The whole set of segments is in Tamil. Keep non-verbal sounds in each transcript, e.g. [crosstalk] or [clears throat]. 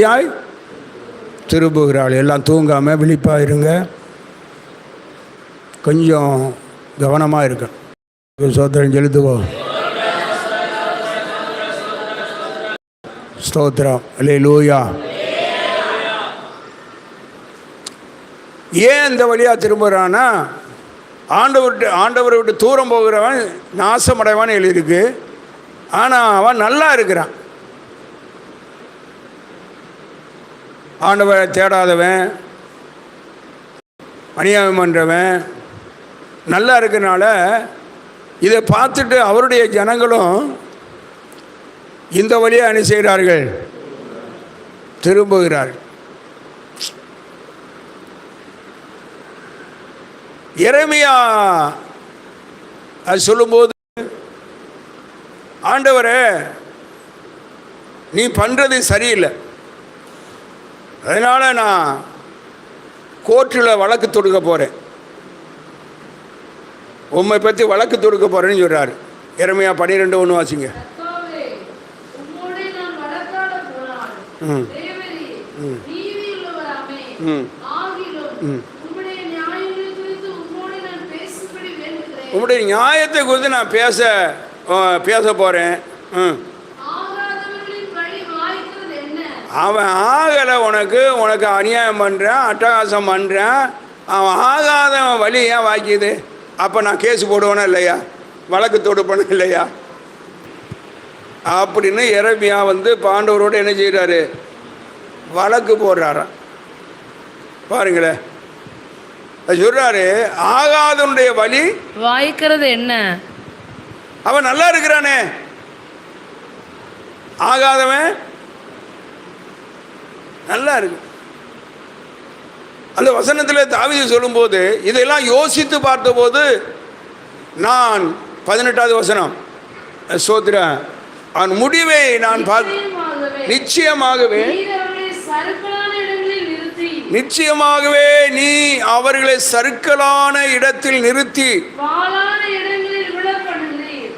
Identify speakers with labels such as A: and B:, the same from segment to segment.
A: யாய் திரும்புகிறாள். எல்லாம் தூங்காமல் விழிப்பாக இருங்க. கொஞ்சம் கவனமாக இருக்கணும் சோத்திரம் செலுத்துவோம் ஸ்தோத்திரம். அல்லே லூயா ஏன் இந்த வழியாக திரும்புகிறான்னா ஆண்டவர்கிட்ட ஆண்டவரை விட்டு தூரம் போகிறவன் நாசமடைவான்னு எழுதியிருக்கு. ஆனால் அவன் நல்லா இருக்கிறான். ஆண்டவரை தேடாதவன் அநியாயம் பண்ணுறவன் நல்லா இருக்கிறனால இதை பார்த்துட்டு அவருடைய ஜனங்களும் இந்த வழியாக அணி செய்கிறார்கள்? திரும்புகிறார்கள். இறைமையா அது சொல்லும்போது ஆண்டவரே நீ பண்ணுறது சரியில்லை. அதனால் நான் கோர்ட்டில் வழக்கு தொடுக்க போகிறேன் உண்மை பற்றி வழக்கு தொடுக்க போகிறேன்னு சொல்கிறார் இறமையா பன்னிரெண்டு ஒன்று வாசிங்க. ம். ம்.
B: பேசும்படி வேண்டுகிறேன்.
A: உங்களுடைய நியாயத்தை குறித்து நான் பேச பேச போகிறேன் ம்
B: ஆகாதவர்களின் வழி வாய்க்கிறது என்ன?
A: அவன் ஆகலை உனக்கு உனக்கு அநியாயம் பண்ணுறான் அட்டகாசம் பண்ணுறான் அவன் ஆகாதவன் வழி ஏன் வாக்கியது அப்போ நான் கேஸ் போடுவேனா இல்லையா? வழக்கு தொடுப்பேனா இல்லையா? அப்படின்னு இறமையா வந்து பாண்டவரோடு என்ன செய்கிறாரு வழக்கு போடுறாராம். பாருங்களேன். சொல்கிறாரு ஆகாதவனுடைய வழி
B: வாய்க்கிறது என்ன?
A: அவன் நல்லா இருக்கிறானே. ஆகாதவன் நல்லா இருக்கு அந்த வசனத்தில் தாவீது சொல்லும்போது இதெல்லாம் யோசித்து பார்த்தபோது நான் பதினெட்டாவது வசனம் சோத்திரன் அவன் முடிவை நான் பார்த்து
B: நிச்சயமாகவே
A: நிச்சயமாகவே நீ அவர்களை சறுக்கலான இடத்தில் நிறுத்தி.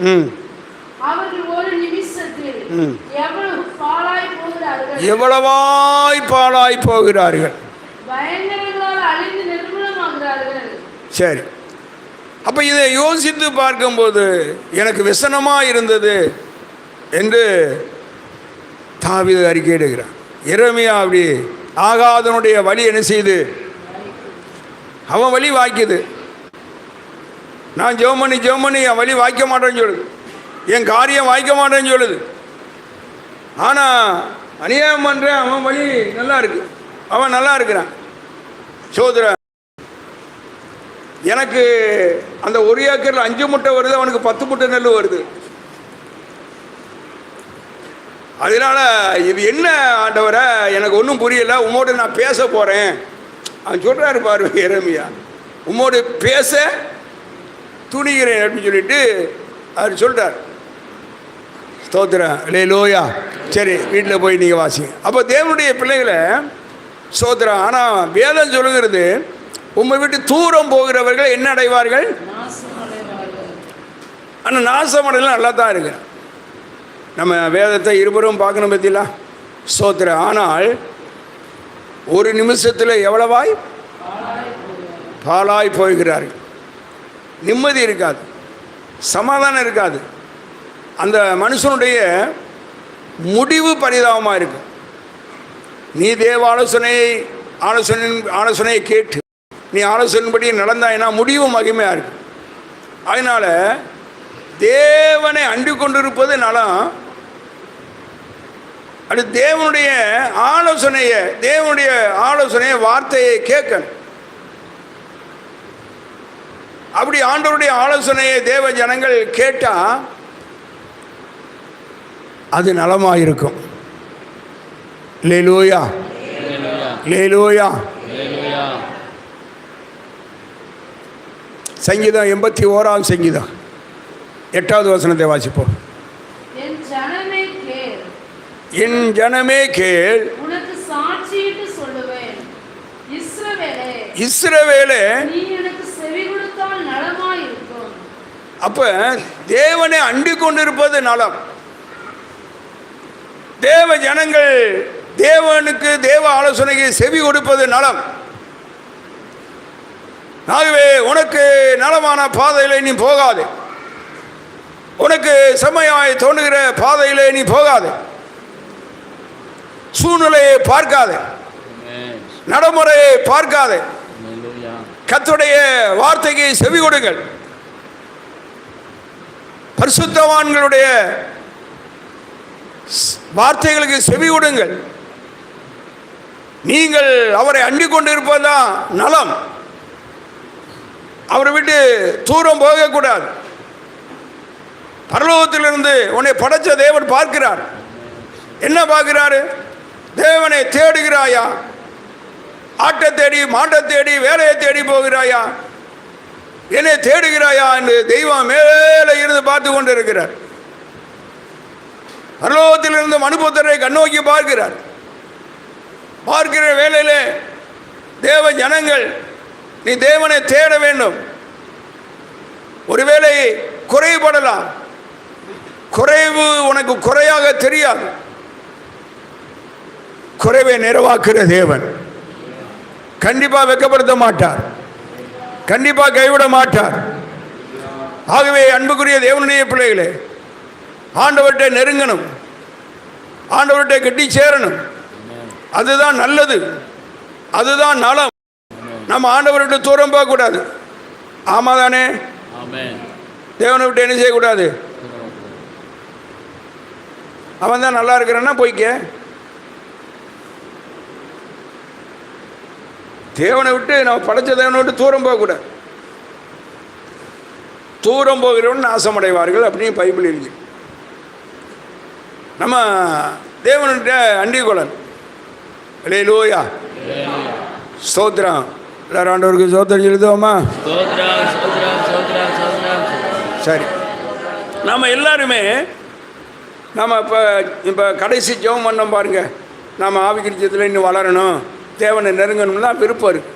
A: ம். எவ்வளவாய் பாழாய் போகிறார்கள்? சரி. அப்போ இதை யோசித்து பார்க்கும்போது எனக்கு விசனமாக இருந்தது என்று தாவீது அறிக்கையிடுகிறார். இறைமையா அப்படி ஆகாதனுடைய வழி என்ன செய்யுது அவன் வழி வாய்க்குது. நான் ஜெபம் பண்ணி என் வழி வாய்க்க மாட்டேன்னு சொல்லுது. என் காரியம் வாய்க்க மாட்டேன்னு சொல்லுது. ஆனால் அநியாயம் பண்ணுறேன் அவன் வழி நல்லா இருக்கு. அவன் நல்லா இருக்கிறான். சோதர எனக்கு அந்த ஒரு ஏக்கரில் அஞ்சு முட்டை வருது அவனுக்கு பத்து முட்டை நெல் வருது. அதனால இது என்ன ஆண்டவரை எனக்கு ஒன்றும் புரியல. உம்மோடு நான் பேச போகிறேன் அவன் சொல்கிறாரு பாரு இறமையா உம்மோடு பேச துணிகிறேன் அப்படின்னு சொல்லிட்டு அவர் சொல்கிறார் ஸ்தோத்திரம். லே லோயா சரி வீட்டில் போய் நீங்கள் வாசிங்க. அப்போ தேவனுடைய பிள்ளைகளை ஸ்தோத்திரம். ஆனால் வேதம் சொல்லுகிறது உங்கள் வீட்டு தூரம் போகிறவர்கள் என்ன அடைவார்கள்? ஆனால் நாசமடையலாம் நல்லா தான் இருக்கு. நம்ம வேதத்தை இருவரும் பார்க்கணும் பற்றிலாம் ஸ்தோத்திரம். ஆனால் ஒரு நிமிஷத்தில் எவ்வளவாய்? பாலாய் போகிறார்கள். நிம்மதி இருக்காது. சமாதானம் இருக்காது. அந்த மனுஷனுடைய முடிவு பரிதாபமாக இருக்கு. நீ தேவ ஆலோசனையை ஆலோசனை ஆலோசனையை கேட்டு நீ ஆலோசனைப்படி நடந்தாய்னா முடிவு மகிமையாக இருக்கு. அதனால் தேவனை அண்டி கொண்டிருப்பது நலம் அது தேவனுடைய ஆலோசனையை தேவனுடைய ஆலோசனையை வார்த்தையை கேட்கணும். அப்படி ஆண்டவருடைய ஆலோசனையை தேவ ஜனங்கள் கேட்டால் அது நலமாக இருக்கும் லேலூயா லேலூயா சங்கீதம் எண்பத்தி ஓராவது சங்கீதம். எட்டாவது வசனத்தை வாசிப்போம்.
B: என் ஜனமே கேள். இஸ்ரவேலே
A: அப்போ தேவனை அண்டிக் கொண்டிருப்பது நலம். தேவ ஜனங்கள் தேவனுக்கு தேவ ஆலோசனைக்கு செவி கொடுப்பது நலம். ஆகவே உனக்கு நலமான பாதையில் நீ போகாது. உனக்கு செம்மையாய் தோணுகிற பாதையில் நீ போகாது. சூழ்நிலையை பார்க்காது. நடைமுறையை பார்க்காது. கத்துடைய வார்த்தைக்கு செவி கொடுங்கள். பரிசுத்தவான்களுடைய வார்த்தைகளுக்கு செவி கொடுங்கள். நீங்கள் அவரை அண்டிக் கொண்டிருப்பதுதான் நலம். அவரை விட்டு தூரம் போகக்கூடாது. பரலோகத்திலிருந்து உன்னை படைச்ச தேவன் பார்க்கிறார். என்ன பார்க்கிறாரு? தேவனை தேடுகிறாயா? ஆட்டை தேடி மாட்டை தேடி வேலையை தேடி போகிறாயா? என்னை தேடுகிறாயா என்று தெய்வம் மேலே இருந்து பார்த்து கொண்டு பரலோகத்தில் இருந்த மனுபுத்தரை கண்ணோக்கி பார்க்கிறார். பார்க்கிற வேளையிலே தேவ ஜனங்கள் நீ தேவனை தேட வேண்டும். ஒருவேளை குறைபடலாம். குறைவு உனக்கு குறையாக தெரியாது. குறைவை நிறைவாக்குற தேவன். கண்டிப்பா வெக்கப்படுத்த மாட்டார். கண்டிப்பா கைவிட மாட்டார். ஆகவே அன்புக்குரிய தேவனுடைய பிள்ளைகளே ஆண்டவர்கிட்ட நெருங்கணும். ஆண்டவர்கிட்ட கட்டி சேரணும். அதுதான் நல்லது. அதுதான் நலம். நம்ம ஆண்டவர்கிட்ட தூரம் போகக்கூடாது. ஆமாம் தானே. தேவனை விட்டு என்ன செய்யக்கூடாது? அவன் தான் நல்லா இருக்கிறான்னா போய்க்க. தேவனை விட்டு நம்ம படைச்ச தேவனை விட்டு தூரம் போகக்கூடாது. தூரம் போகிறவன் நாசமடைவார்கள் அப்படின்னு பைபிள் இருக்கு நம்ம தேவன்கிட்ட அண்டிகுலன். லோயா ஸ்தோத்திரம். எல்லாரும் ஆண்டவருக்கு ஸ்தோத்திரம் எழுதுவோமா சரி. நம்ம எல்லாருமே நம்ம இப்போ இப்போ கடைசி ஜெபம் பண்ணோம் பாருங்க. நம்ம ஆவிக்கிரிச்சத்தில் இன்னும் வளரணும். தேவனை நெருங்கணும்னா விருப்பம் இருக்குது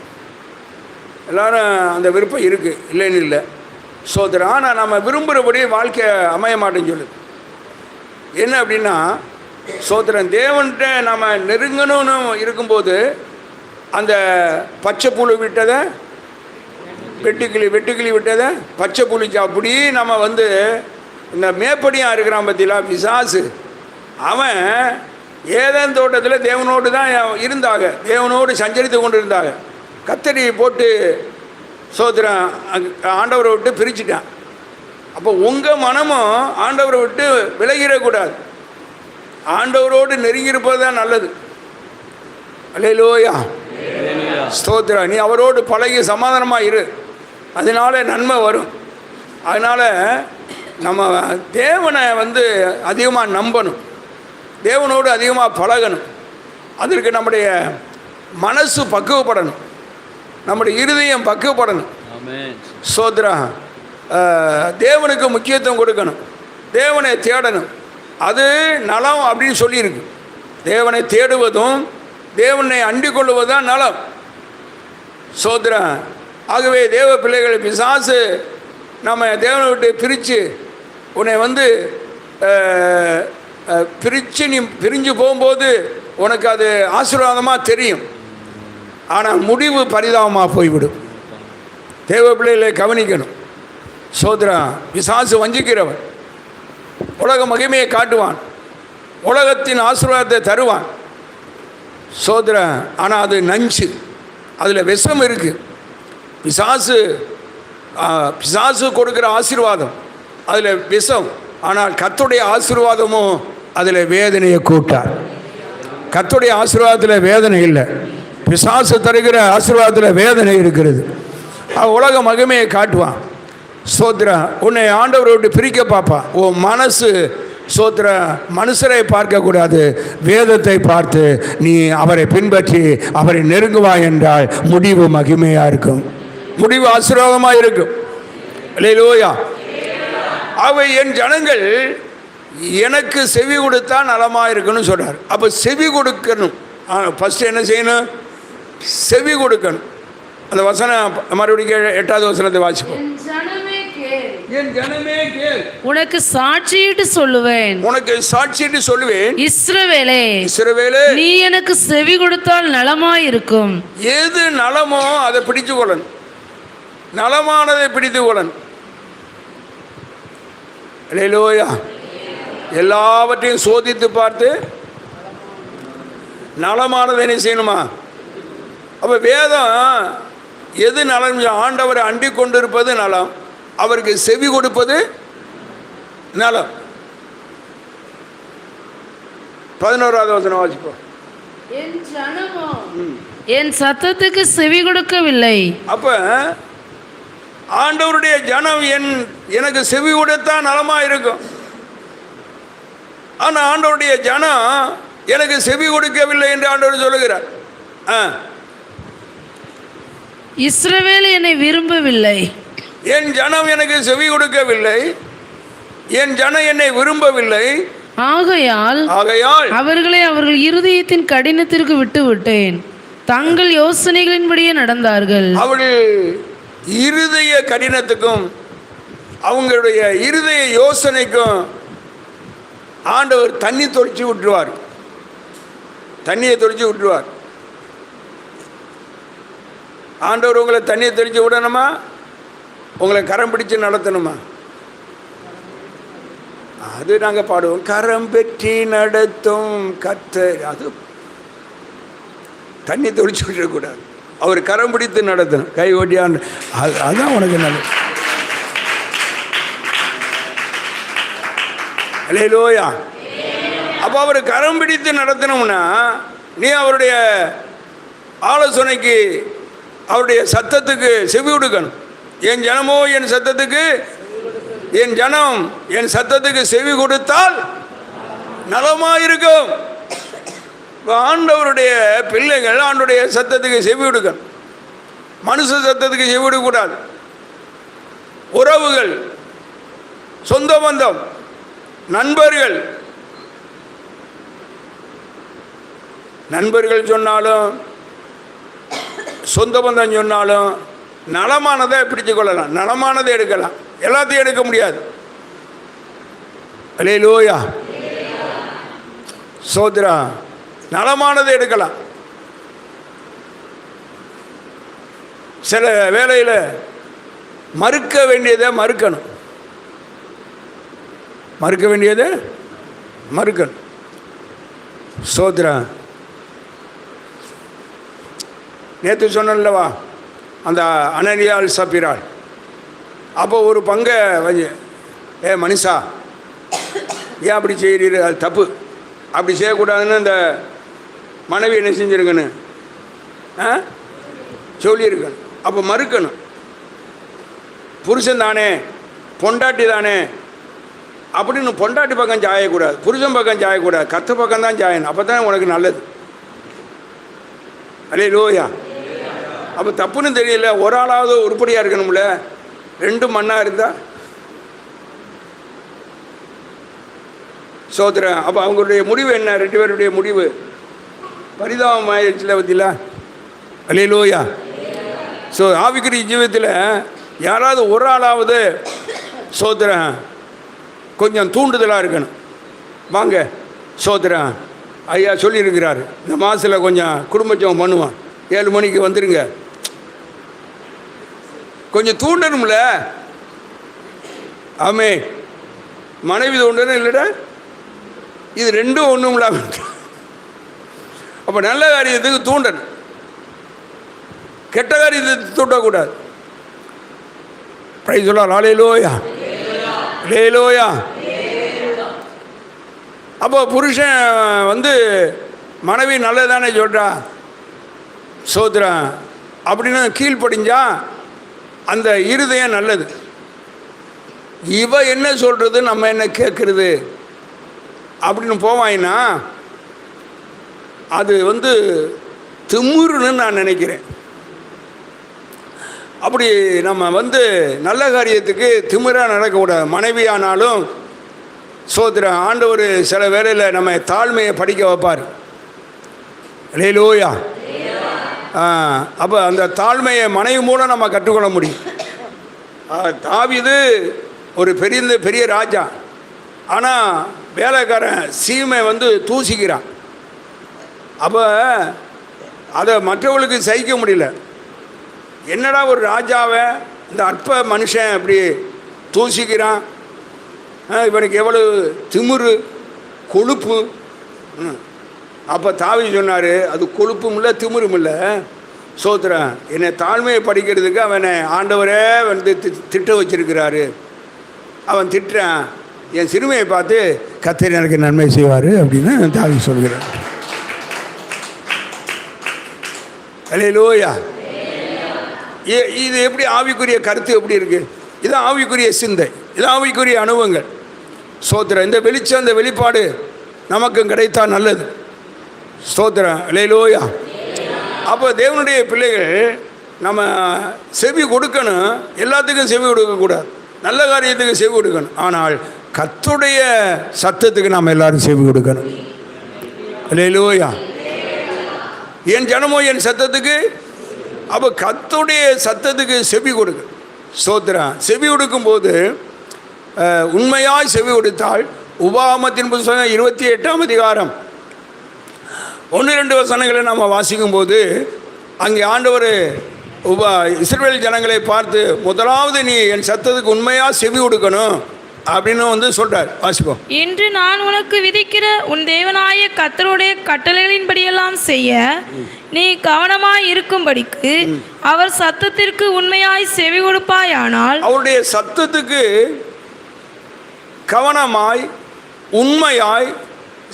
A: எல்லாரும் அந்த விருப்பம் இருக்குது இல்லைன்னு இல்லை. சோதரம் ஆனால் நம்ம விரும்புகிறபடி வாழ்க்கை அமைய மாட்டேன்னு சொல்லுது. என்ன அப்படின்னா சோதரன் தேவன்கிட்ட நம்ம நெருங்கணும்னு இருக்கும்போது அந்த பச்சை புழு விட்டதை வெட்டுக்கிளி வெட்டுக்கிளி விட்டதை பச்சை புளிக்கு அப்படி நம்ம வந்து இந்த மேப்படியாக இருக்கிறான் பற்றிலா பிசாசு. அவன் ஏதேன் தோட்டத்தில் தேவனோடு தான் இருந்தாங்க. தேவனோடு சஞ்சரித்து கொண்டு இருந்தாங்க கத்தரி போட்டு சோத்திரம் ஆண்டவரை விட்டு பிரிச்சுட்டான். அப்போ உங்கள் மனமும் ஆண்டவரை விட்டு விலகிடக்கூடாது. ஆண்டவரோடு நெருங்கியிருப்பது தான் நல்லது.
C: Hallelujah.
A: ஸ்தோத்திரம். நீ அவரோடு பழகி சமாதானமாக இரு. அதனால நன்மை வரும். அதனால் நம்ம தேவனை வந்து அதிகமாக நம்பணும். தேவனோடு அதிகமாக பழகணும். அதற்கு நம்முடைய மனசு பக்குவப்படணும். நம்முடைய இருதயம் பக்குவப்படணும். சோத்ரா தேவனுக்கு முக்கியத்துவம் கொடுக்கணும். தேவனை தேடணும். அது நலம் அப்படின்னு சொல்லியிருக்கு. தேவனை தேடுவதும் தேவனை அண்டிக் கொள்வதுதான் நலம். சோதரன் ஆகவே தேவ பிள்ளைகளை பிசாசு நம்ம தேவனை விட்டு பிரித்து உன்னை வந்து பிரித்து நீ பிரிஞ்சு போகும்போது உனக்கு அது ஆசீர்வாதமாக தெரியும். ஆனால் முடிவு பரிதாபமாக போய்விடும். தேவ பிள்ளைகளை கவனிக்கணும். சோதரா பிசாசு வஞ்சிக்கிறவன். உலக மகிமையை காட்டுவான். உலகத்தின் ஆசீர்வாதத்தை தருவான். சோதரா ஆனால் அது நஞ்சு. அதில் விஷம் இருக்குது பிசாசு பிசாசு கொடுக்குற ஆசீர்வாதம். அதில் விஷம். ஆனால் கத்துடைய ஆசீர்வாதமும் அதில் வேதனையை கூட்டார். கத்துடைய ஆசீர்வாதத்தில் வேதனை இல்லை. பிசாசு தருகிற ஆசீர்வாதத்தில் வேதனை இருக்கிறது. உலக மகிமையை காட்டுவான். சோத்ரா உன்னை ஆண்டவரை விட்டு பிரிக்க பார்ப்பான் உன் மனசு சோத்ரா மனுஷரை பார்க்கக்கூடாது. வேதத்தை பார்த்து நீ அவரை பின்பற்றி அவரை நெருங்குவாய் என்றால் முடிவு மகிமையாக இருக்கும். முடிவு ஆசீர்வாதமாக இருக்கும். இல்லையிலோயா அவை என் ஜனங்கள் எனக்கு செவி கொடுத்தா நலமாக இருக்குன்னு சொல்கிறார் அப்போ செவி கொடுக்கணும். ஃபஸ்ட்டு என்ன செய்யணும்? செவி கொடுக்கணும். அந்த வசனம் மறுபடியும் எட்டாவது வசனத்தை வாசிப்போம்.
B: என் ஜனமே கேள். உனக்கு சாட்சியிட்டு சொல்லுவேன்.
A: உனக்கு சாட்சிட்டு சொல்லுவேன்.
B: இஸ்ரவேலே
A: இஸ்ரவேலே.
B: நீ எனக்கு செவி கொடுத்தால் நலமாயிருக்கும்
A: எது நலமோ அதை பிடித்து கொள்ளன். நலமானதை பிடித்து கொள்ளன். இல்லையிலோயா எல்லாவற்றையும் சோதித்து பார்த்து நலமானதை என்ன செய்யணுமா? அப்போ வேதம் எது நலம்? ஆண்டவரை அண்டிக் கொண்டிருப்பது நலம். அவருக்கு செவி கொடுப்பது நலம். பதினோராவது வசனம் வாசிப்போம்.
B: என் சத்தத்துக்கு செவி கொடுக்கவில்லை.
A: அப்போ ஆண்டவருடைய ஜனம் என் எனக்கு செவி கொடுத்தா நலமாக இருக்கும். ஆனால் ஆண்டவருடைய ஜனம் எனக்கு செவி கொடுக்கவில்லை என்று ஆண்டவர் சொல்லுகிறார். ஆ.
B: இஸ்ரவேல் என்னை விரும்பவில்லை.
A: என் ஜனம் எனக்கு செவி கொடுக்கவில்லை. என் ஜனம் என்னை விரும்பவில்லை.
B: ஆகையால்
A: ஆகையால்
B: அவர்களை அவர்கள் இருதயத்தின் கடினத்திற்கு விட்டு விட்டேன் தங்கள் யோசனைகளின்படியே நடந்தார்கள்.
A: அவர்கள் இருதய கடினத்துக்கும் அவங்களுடைய இருதய யோசனைக்கும் ஆண்டவர் தண்ணி தொளிச்சு விட்டுருவார். தண்ணியை தொளிச்சு விட்டுருவார். ஆண்டவர் உங்களை தண்ணியை தெளிச்சு விடணுமா? உங்களை கரம் பிடிச்சு நடத்தணுமா? அது நாங்கள் பாடுவோம். கரம் பெற்றி நடத்தும் கத்தர் அது தண்ணி தொழிச்சு விடக்கூடாது. அவர் கரம் பிடித்து நடத்தணும். கை ஓட்டியான் அதுதான் உனக்கு நல்லது. அலையிலோயா அப்போ அவர் கரம் பிடித்து நடத்தணும்னா நீ அவருடைய ஆலோசனைக்கு அவருடைய சத்தத்துக்கு செவி கொடுக்கணும். என் ஜனமோ என் சத்தத்துக்கு என் ஜனம் என் சத்தத்துக்கு செவி கொடுத்தால் நலமாக இருக்கும் ஆண்டவருடைய பிள்ளைகள் ஆண்டுடைய சத்தத்துக்கு செவி கொடுக்கணும். மனுஷ சத்தத்துக்கு செவி கொடுக்கக்கூடாது. உறவுகள் சொந்த பந்தம் நண்பர்கள். நண்பர்கள் சொன்னாலும் சொந்த பந்தம் சொன்னாலும் நலமானதை பிடிச்சு கொள்ளலாம். நலமானதை எடுக்கலாம். எல்லாத்தையும் எடுக்க முடியாது. அலே லோயா சோத்ரா நலமானதை எடுக்கலாம். சில வேலையில் மறுக்க வேண்டியதை மறுக்கணும். மறுக்க வேண்டியதை மறுக்கணும். சோத்ரா நேற்று சொன்னல்லவா அந்த அனனியால் சப்பிராள் அப்போ ஒரு பங்கை ஏ மனுஷா ஏன் அப்படி செய்கிறீர்கள் அது தப்பு. அப்படி செய்யக்கூடாதுன்னு அந்த மனைவி என்ன செஞ்சுருக்கன்னு ஆ? சொல்லியிருக்கணும். அப்போ மறுக்கணும். புருஷன் தானே பொண்டாட்டி தானே. அப்படின்னு பொண்டாட்டி பக்கம் சாயக்கூடாது புருஷன் பக்கம் சாயக்கூடாது. கத்து பக்கம் தான் சாயணும். அப்போ தான் உனக்கு நல்லது. அலே லோயா அப்போ தப்புன்னு தெரியல. ஒரு ஆளாவது உருப்படியாக இருக்கணும்ல. ரெண்டு மண்ணாக இருந்தால் சோதரன் அப்போ அவங்களுடைய முடிவு என்ன? ரெண்டு பேருடைய முடிவு. பரிதாபம் ஆயிடுச்சுல பத்திலா. அலையிலோயா ஸோ ஆவிக்குரிய ஜீவத்தில் யாராவது ஒரு ஆளாவது சோதரன் கொஞ்சம் தூண்டுதலாக இருக்கணும். வாங்க சோதரன். ஐயா சொல்லியிருக்கிறார். இந்த மாதத்தில் கொஞ்சம் குடும்பச்சவம் பண்ணுவான். ஏழு மணிக்கு வந்துடுங்க கொஞ்சம் தூண்டணும்ல? ஆமே. மனைவி தூண்டணும் இல்லைடா? இது ரெண்டும் ஒன்றும்ல அப்போ நல்ல காரியத்துக்கு தூண்டணும். கெட்ட காரியத்தை தூண்டக்கூடாது. பிரைஸ் சொல்லலாம் லாலே லோயா லே லோயா அப்போ புருஷன் வந்து மனைவி நல்லதானே சொல்கிறா சோத்ரன் அப்படின்னு கீழ்ப்படிஞ்சா அந்த இருதயம் நல்லது. இவ என்ன சொல்கிறது நம்ம என்ன கேட்குறது அப்படின்னு போவாயினா அது வந்து திமுருன்னு நான் நினைக்கிறேன். அப்படி நம்ம வந்து நல்ல காரியத்துக்கு திமிராக நடக்கக்கூடாது. மனைவியானாலும் சோதர ஆண்டவர் சில வேளையில் நம்ம தாழ்மையை படிக்க வைப்பார். லேலூயா அப்போ அந்த தாழ்மையை மனைவி மூலம் நம்ம கற்றுக்கொள்ள முடியும். தாவிது ஒரு பெரிய பெரிய ராஜா. ஆனால் வேலைக்காரன் சீமை வந்து தூசிக்கிறான். அப்போ அதை மற்றவர்களுக்கு சகிக்க முடியல. என்னடா ஒரு ராஜாவை இந்த அற்ப மனுஷன் அப்படி தூசிக்கிறான்? இவனுக்கு எவ்வளவு திமுரு கொழுப்பு. அப்போ தாவி சொன்னார் அது கொழுப்பும் இல்லை திமிரும் இல்லை. சோத்திரன் என்னை தாழ்மையை படிக்கிறதுக்கு அவனை ஆண்டவரே வந்து திட்ட வச்சிருக்கிறாரு. அவன் திட்டுறான் என் சிறுமையை பார்த்து கத்திரி எனக்கு நன்மை செய்வார் அப்படின்னு தாவி சொல்கிறான் அலே ஏ- இது எப்படி ஆவிக்குரிய கருத்து எப்படி இருக்குது இது ஆவிக்குரிய சிந்தை இது ஆவிக்குரிய அனுபவங்கள். சோத்திரம் இந்த வெளிச்சம் இந்த வெளிப்பாடு நமக்கும் கிடைத்தால் நல்லது. ஸ்தோத்திரம். லேலோயா அப்போ தேவனுடைய பிள்ளைகள் நம்ம செவி கொடுக்கணும். எல்லாத்துக்கும் செவி கொடுக்கக்கூடாது நல்ல காரியத்துக்கு செவி கொடுக்கணும். ஆனால் கத்துடைய சத்தத்துக்கு நாம் எல்லாரும் செவி கொடுக்கணும். லேலோயா என் ஜனமோ என் சத்தத்துக்கு? அப்போ கத்துடைய சத்தத்துக்கு செவி கொடுக்க. ஸ்தோத்திரம். செவி கொடுக்கும்போது உண்மையாய் செவி கொடுத்தால் உபாமத்தின் புத்தகம் இருபத்தி எட்டாம் அதிகாரம். ஒன்று ரெண்டு வசனங்களை நாம் வாசிக்கும்போது அங்கே ஆண்டவர் உபா இஸ்ரவேல் ஜனங்களை பார்த்து முதலாவது நீ என் சத்தத்துக்கு உண்மையாக செவி கொடுக்கணும் அப்படின்னு வந்து சொல்கிறார் வாசிப்போம்.
D: இன்று நான் உனக்கு விதிக்கிற உன் தேவனாய கர்த்தருடைய கட்டளைகளின்படியெல்லாம் செய்ய நீ கவனமாய் இருக்கும்படிக்கு அவர் சத்தத்திற்கு உண்மையாய் செவி கொடுப்பாயானால்
A: அவருடைய சத்தத்துக்கு கவனமாய் உண்மையாய்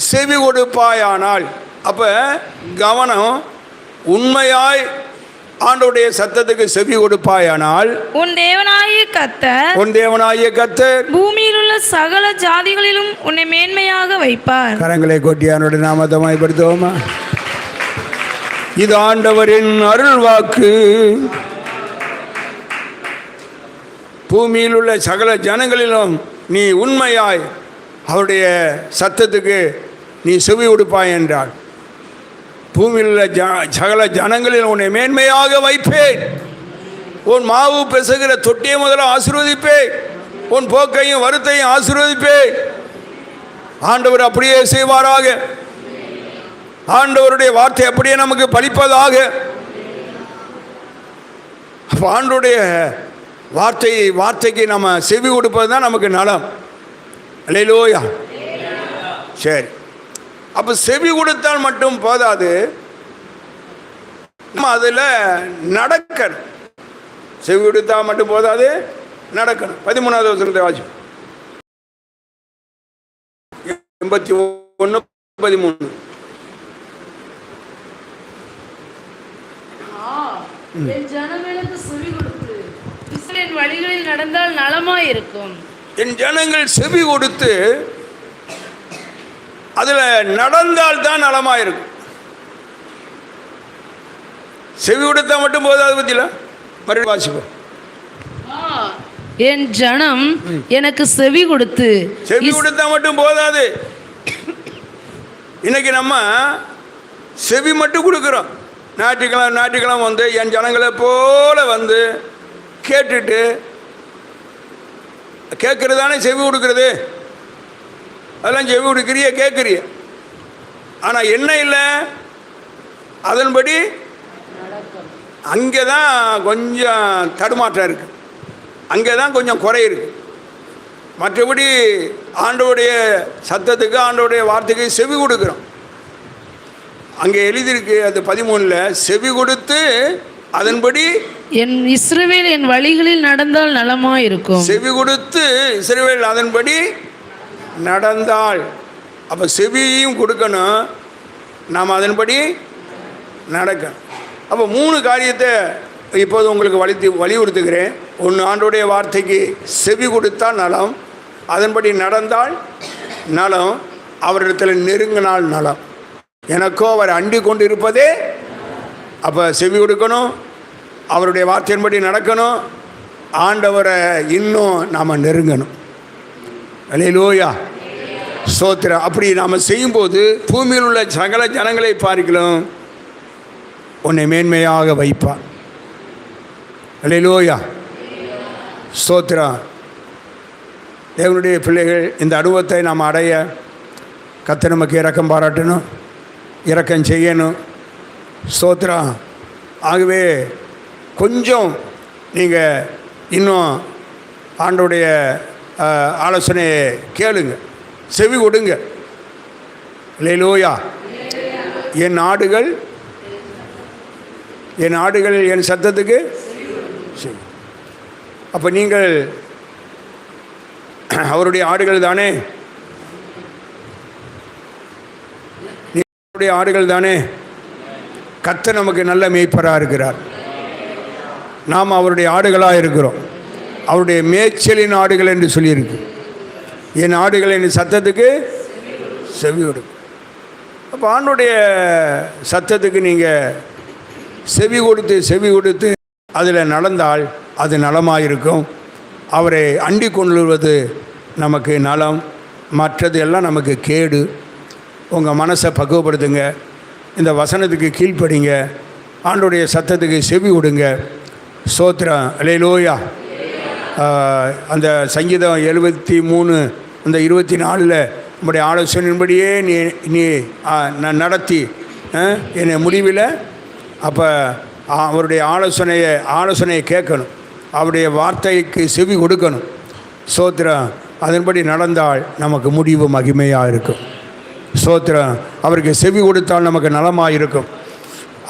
A: செவி கொடுப்பாயானால் அப்போ கவனம் உண்மையாய் ஆண்டவருடைய சத்தத்துக்கு செவி கொடுப்பாயானால்
D: உன் தேவனாய கர்த்தர்
A: உன் தேவனாகிய கத்தர்
D: பூமியில் உள்ள சகல ஜாதிகளிலும் உன்னை மேன்மையாக வைப்பார்.
A: கரங்களை கொட்டியானோட நாமத்தை மயப்படுத்துவோமா இது ஆண்டவரின் அருள் வாக்கு. பூமியில் உள்ள சகல ஜனங்களிலும் நீ உண்மையாய் அவருடைய சத்தத்துக்கு நீ செவி கொடுப்பாய் என்றாள் பூமியில் ஜ சகல ஜனங்களில் உன்னை மேன்மையாக வைப்பேன். உன் மாவு பெசுகிற தொட்டியை முதல்ல ஆசீர்வதிப்பேன். உன் போக்கையும் வருத்தையும் ஆசீர்வதிப்பேன். ஆண்டவர் அப்படியே செய்வாராக. ஆண்டவருடைய வார்த்தை அப்படியே நமக்கு பலிப்பதாக ஆண்டுடைய ஆண்டவருடைய வார்த்தை வார்த்தைக்கு நம்ம செவி கொடுப்பது தான் நமக்கு நலம். அல்லையிலோயா சரி. அப்போ செவி கொடுத்தால் மட்டும் போதாது. நம்ம அதில் நடக்கணும். செவி கொடுத்தால் மட்டும் போதாது நடக்கணும். பதிமூணாவது வசனத்தை வாசி எண்பத்தி ஒன்று பதிமூணு.
B: கொடுத்து வழிகளில் நடந்தால்
A: என் ஜனங்கள் செவி கொடுத்து அதில் நடந்தால் தான் நலமாக இருக்கும் செவி கொடுத்தா மட்டும் போதாது பத்தியில? மறுபடியும் வாசிப்போம்.
B: என் ஜனம் எனக்கு செவி கொடுத்து
A: செவி கொடுத்தா மட்டும் போதாது. இன்னைக்கு நம்ம செவி மட்டும் கொடுக்குறோம். ஞாயிற்றுக்கிழமை ஞாயிற்றுக்கிழமை வந்து என் ஜனங்களை போல வந்து கேட்டுட்டு கேட்கறது தானே செவி கொடுக்கறது? அதெல்லாம் செவி கொடுக்குறிய கேட்குறிய. ஆனால் என்ன இல்லை? அதன்படி அங்கே தான் கொஞ்சம் தடுமாற்றம் இருக்குது அங்கே தான் கொஞ்சம் குறை இருக்குது மற்றபடி ஆண்டவருடைய சத்தத்துக்கு ஆண்டவருடைய வார்த்தைக்கு செவி கொடுக்குறோம். அங்கே எழுதியிருக்கு அது பதிமூணில் செவி கொடுத்து அதன்படி
B: என் இஸ்ரவேல் என் வழிகளில் நடந்தால் நலமாய் இருக்கும்
A: செவி கொடுத்து இஸ்ரவேல் அதன்படி நடந்தால் அப்போ செவியையும் கொடுக்கணும். நாம் அதன்படி நடக்கணும். அப்போ மூணு காரியத்தை இப்போது உங்களுக்கு வலித்து வலியுறுத்துகிறேன். ஒன்று ஆண்டோடைய வார்த்தைக்கு செவி கொடுத்தால் நலம் அதன்படி நடந்தால் நலம் அவரிடத்தில் நெருங்கினால் நலம். எனக்கோ அவர் அண்டி கொண்டு இருப்பதே அப்போ செவி கொடுக்கணும் அவருடைய வார்த்தையின்படி நடக்கணும் ஆண்டவரை இன்னும் நாம் நெருங்கணும். அலையிலோயா. ஸ்தோத்திரம். அப்படி நாம் செய்யும்போது பூமியில் உள்ள சகல ஜனங்களை பார்க்கலாம் உன்னை மேன்மையாக வைப்பான். அலையிலோயா. ஸ்தோத்திரம். தேவனுடைய பிள்ளைகள் இந்த அனுபவத்தை நாம் அடைய கத்த நமக்கு இரக்கம் பாராட்டணும் இரக்கம் செய்யணும். ஸ்தோத்திரம். ஆகவே கொஞ்சம் நீங்கள் இன்னும் ஆண்டோடைய ஆலோசனையை கேளுங்க. செவி கொடுங்க. லேலூயா என் ஆடுகள் என் ஆடுகள் என் சத்தத்துக்கு செவி. அப்போ நீங்கள் அவருடைய ஆடுகள் தானே? அவருடைய ஆடுகள் தானே? கத்த நமக்கு நல்ல மேய்ப்பராக இருக்கிறார். நாம் அவருடைய ஆடுகளாக இருக்கிறோம். அவருடைய மேய்ச்சலின் ஆடுகள் என்று சொல்லியிருக்கு. என் ஆடுகள் என் சத்தத்துக்கு செவி கொடுக்கும். அப்போ ஆண்டுடைய சத்தத்துக்கு நீங்கள் செவி கொடுத்து செவி கொடுத்து அதில் நடந்தால் அது நலமாக அவரை அண்டி கொள்வது நமக்கு நலம். மற்றது எல்லாம் நமக்கு கேடு. உங்கள் மனசை பக்குவப்படுத்துங்க. இந்த வசனத்துக்கு கீழ்ப்படிங்க. ஆண்டுடைய சத்தத்துக்கு செவி கொடுங்க. சோத்திரம். அலையிலோயா. அந்த சங்கீதம் எழுபத்தி மூணு அந்த இருபத்தி நாலில் நம்முடைய ஆலோசனையின்படியே நீ நீ நான் நடத்தி ஆ, என்னை முடிவில் அப்போ அவருடைய ஆலோசனையை ஆலோசனையை கேட்கணும். அவருடைய வார்த்தைக்கு செவி கொடுக்கணும். சோத்திரம் அதன்படி நடந்தால் நமக்கு முடிவு மகிமையாக இருக்கும். சோத்திரம் அவருக்கு செவி கொடுத்தால் நமக்கு நலமாக இருக்கும்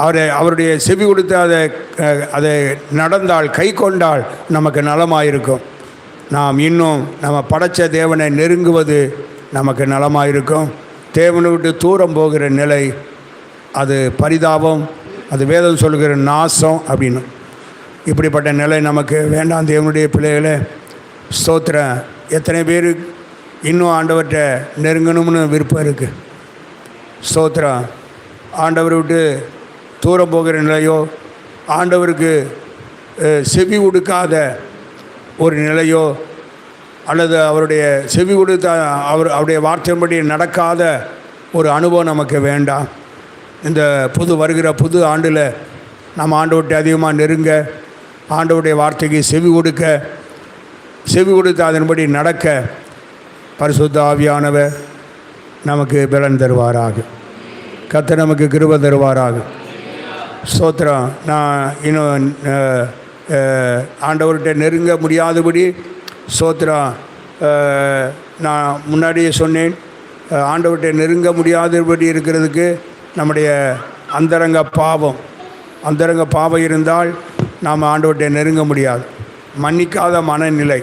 A: அவரை அவருடைய செவி கொடுத்து அதை அதை நடந்தால் கை கொண்டால் நமக்கு நலமாயிருக்கும். நாம் இன்னும் நம்ம படைச்ச தேவனை நெருங்குவது நமக்கு நலமாயிருக்கும். தேவனை விட்டு தூரம் போகிற நிலை அது பரிதாபம் அது வேதம் சொல்கிற நாசம் அப்படின்னு. இப்படிப்பட்ட நிலை நமக்கு வேண்டாம் தேவனுடைய பிள்ளைகளை. ஸ்தோத்திரம். எத்தனை பேர் இன்னும் ஆண்டவர்கிட்ட நெருங்கணும்னு விருப்பம் இருக்குது ஸ்தோத்திரம். ஆண்டவரை விட்டு தூரம் போகிற நிலையோ ஆண்டவருக்கு செவி கொடுக்காத ஒரு நிலையோ அல்லது அவருடைய செவி கொடுத்த அவர் அவருடைய வார்த்தையின்படி நடக்காத ஒரு அனுபவம் நமக்கு வேண்டாம். இந்த புது வருகிற புது ஆண்டில் நம்ம ஆண்டவர்கிட்ட அதிகமாக நெருங்க ஆண்டவருடைய வார்த்தைக்கு செவி கொடுக்க செவி கொடுத்து அதன்படி நடக்க பரிசுத்த ஆவியானவர் நமக்கு பலன் தருவாராக. கத்தை நமக்கு கிருப தருவாராக. ஸ்தோத்திரம். நான் இன்னும் ஆண்டவர்கிட்ட நெருங்க முடியாதபடி ஸ்தோத்திரம். நான் முன்னாடியே சொன்னேன். ஆண்டவர்கிட்ட நெருங்க முடியாதபடி இருக்கிறதுக்கு நம்முடைய அந்தரங்க பாவம் அந்தரங்க பாவம் இருந்தால் நாம் ஆண்டவர்கிட்ட நெருங்க முடியாது. மன்னிக்காத மனநிலை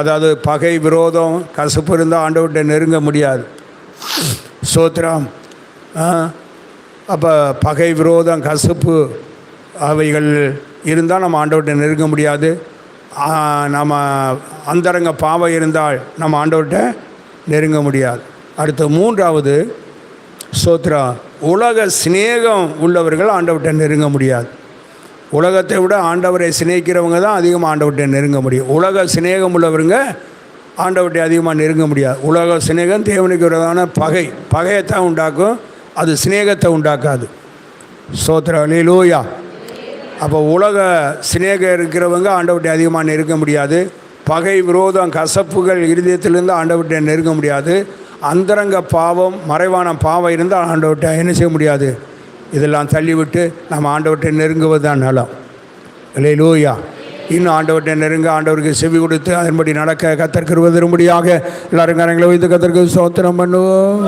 A: அதாவது பகை விரோதம் கசப்பு இருந்தால் ஆண்டவர்கிட்ட நெருங்க முடியாது. சோத்ரா அப்போ பகை விரோதம் கசப்பு அவைகள் இருந்தால் நம்ம ஆண்டவர்கிட்ட நெருங்க முடியாது. நம்ம அந்தரங்க பாவம் இருந்தால் நம்ம ஆண்டவர்கிட்ட நெருங்க முடியாது. அடுத்த மூன்றாவது சோத்ரா உலக சிநேகம் உள்ளவர்கள் ஆண்டவர்கிட்ட நெருங்க முடியாது. உலகத்தை விட ஆண்டவரை சிநேகிக்கிறவங்க தான் அதிகமாக ஆண்டவர்கிட்ட நெருங்க முடியும். உலக சிநேகம் உள்ளவருங்க ஆண்டவர்கிட்ட அதிகமாக நெருங்க முடியாது. உலக சிநேகம் தேவனுக்கு விரோதமான பகை. பகையைத்தான் உண்டாக்கும். அது சிநேகத்தை உண்டாக்காது. சோத்திர லூயா அப்போ உலக சிநேகம் இருக்கிறவங்க ஆண்டவட்டை அதிகமாக நெருங்க முடியாது. பகை விரோதம் கசப்புகள் இருதயத்திலிருந்து ஆண்டவட்டை நெருங்க முடியாது. அந்தரங்க பாவம் மறைவான பாவம் இருந்தால் ஆண்டவட்டை என்ன செய்ய முடியாது? இதெல்லாம் தள்ளிவிட்டு நம்ம ஆண்டவட்டை நெருங்குவது தான் நலம். இல்லை லூயா இன்னும் ஆண்டவர்கிட்ட நெருங்க ஆண்டவருக்கு செவி கொடுத்து அதன்படி நடக்க கத்தற்கு வரும்படியாக எல்லாரும் கரங்களை வைத்து கத்தருக்கு சோத்திரம் பண்ணுவோம்.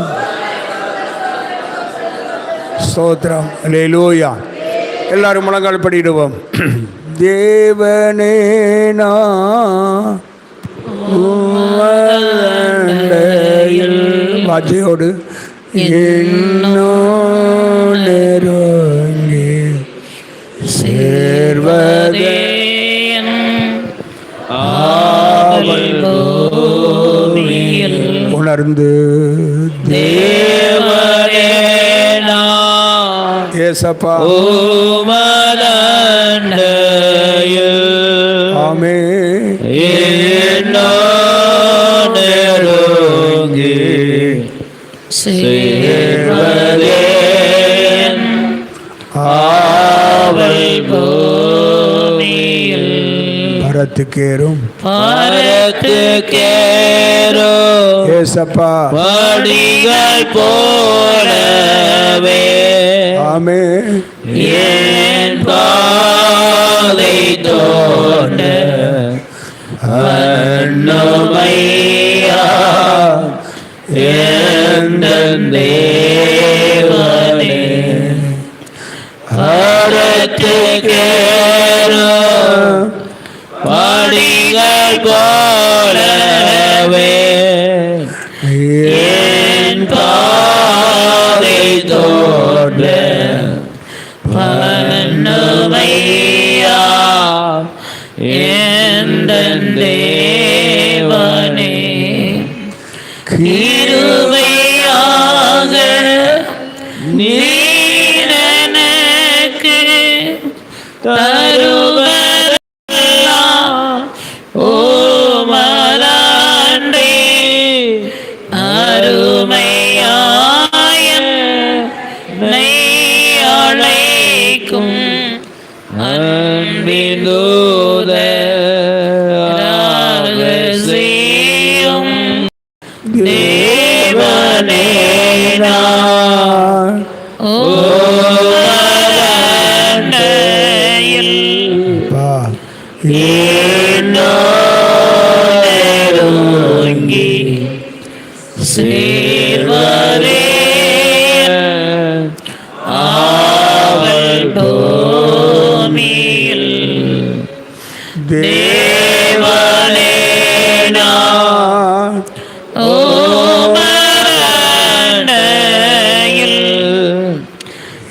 A: ஸ்தோத்திரம். இல்லை லூயா எல்லாரும் முழங்கால் படிடுவோம் [clears throat] தேவனே நான் உமதண்டையில் வாஜையோடு என்னோடெருங்கி சேர்வதே உணர்ந்து
C: தேவரே
A: ஏசப்பா ஆமே பரத்துக்கேறும்.
C: பரத்துக்கேரோ
A: ஏசப்பா.
C: படிகள் போலவே.
A: ஆமே
C: என் பாதை தோண்ட அண்ணுமையா எந்த தேவனே. அறத்துக்கேரோ படிகள்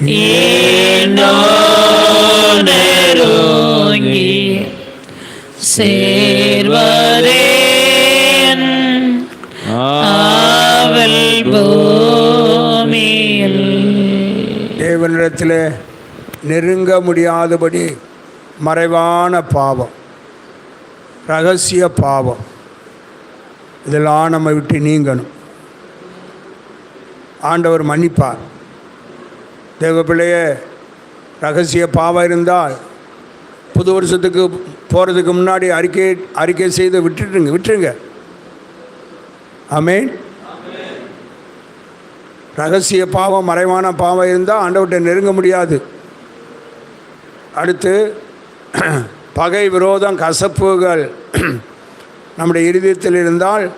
C: ஏனோ சேர்வரேன் ஆவல்
A: தேவனிடத்தில் நெருங்க முடியாதபடி மறைவான பாவம் ரகசிய பாவம். இதெல்லாம் நம்ம விட்டு நீங்கணும். ஆண்டவர் மன்னிப்பார். தேவ பிள்ளையே ரகசிய பாவம் இருந்தால் புது வருஷத்துக்கு போகிறதுக்கு முன்னாடி அறிக்கை அறிக்கை செய்து விட்டுட்டுங்க விட்டுருங்க. ஆமென். ரகசிய பாவம் மறைவான பாவம் இருந்தால் ஆண்டவர்கிட்ட நெருங்க முடியாது. அடுத்து பகை விரோதம் கசப்புகள் [clears throat] நம்முடைய இருதயத்தில் இருந்தால்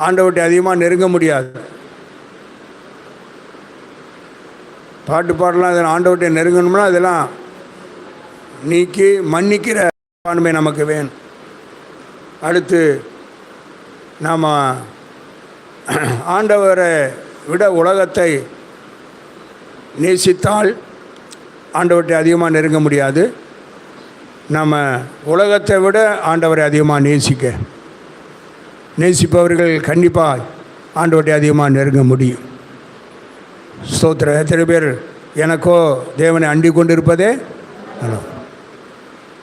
A: ஆண்டவர்கிட்ட அதிகமாக நெருங்க முடியாது. பாட்டு பாடலாம் இதெல்லாம் ஆண்டவர்கிட்ட நெருங்கணும்னா அதெல்லாம் நீக்கி மன்னிக்கிற பான்மை நமக்கு வேணும். அடுத்து நாம் ஆண்டவரை விட உலகத்தை நேசித்தால் ஆண்டவர்கிட்ட அதிகமாக நெருங்க முடியாது. நம்ம உலகத்தை விட ஆண்டவரை அதிகமாக நேசிக்க நேசிப்பவர்கள் கண்டிப்பாக ஆண்டவர்கிட்ட அதிகமாக நெருங்க முடியும். ஸ்தோத்திர எத்தனை பேர் எனக்கோ தேவனை அண்டி கொண்டிருப்பதே?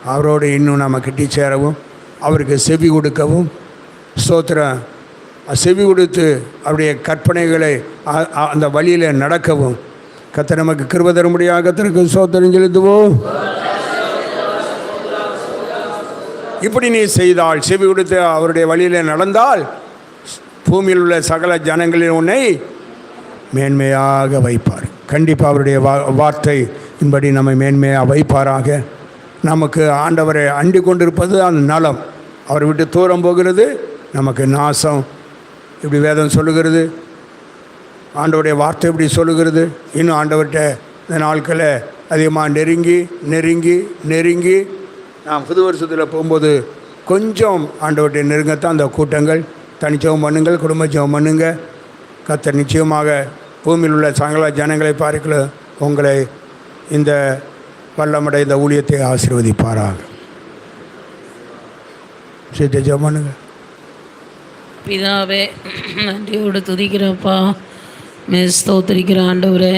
A: அவரோடு இன்னும் நாம் கிட்டி சேரவும் அவருக்கு செவி கொடுக்கவும். ஸ்தோத்திரம். செவி கொடுத்து அவருடைய கற்பனைகளை அ- அந்த வழியில் நடக்கவும். கத்த நமக்கு கிருப தரும்படியாக கத்தருக்கு சோத்திரம் செலுத்துவோம். இப்படி நீ செய்தால் செவி கொடுத்து அவருடைய வழியில் நடந்தால் பூமியில் உள்ள சகல ஜனங்களில் உன்னை மேன்மையாக வைப்பார். கண்டிப்பாக அவருடைய வா வார்த்தை இன்படி நம்மை மேன்மையாக வைப்பாராக. நமக்கு ஆண்டவரை அண்டி கொண்டிருப்பது அந்த நலம். அவரை விட்டு தூரம் போகிறது நமக்கு நாசம். இப்படி வேதம் சொல்லுகிறது. ஆண்டவருடைய வார்த்தை இப்படி சொல்லுகிறது. இன்னும் ஆண்டவர்கிட்ட இந்த நாட்களை அதிகமாக நெருங்கி நெருங்கி நெருங்கி நாம் புது வருஷத்தில் போகும்போது கொஞ்சம் ஆண்டவர்கிட்ட நெருங்கத்தான் அந்த கூட்டங்கள். தனிச்சவம் பண்ணுங்கள் குடும்ப ஜெபம் பண்ணுங்க நிச்சயமாக பூமியில் உள்ள சங்கல ஜனங்களை பார்க்கல உங்களை இந்த வல்லமடை இந்த ஊழியத்தை ஆசீர்வதிப்பாராக. சரி ஜெபம்
B: பிதாவே நன்றியோடு துதிக்கிறப்பா. மிஸ் தோத்திரிக்கிற ஆண்டவரே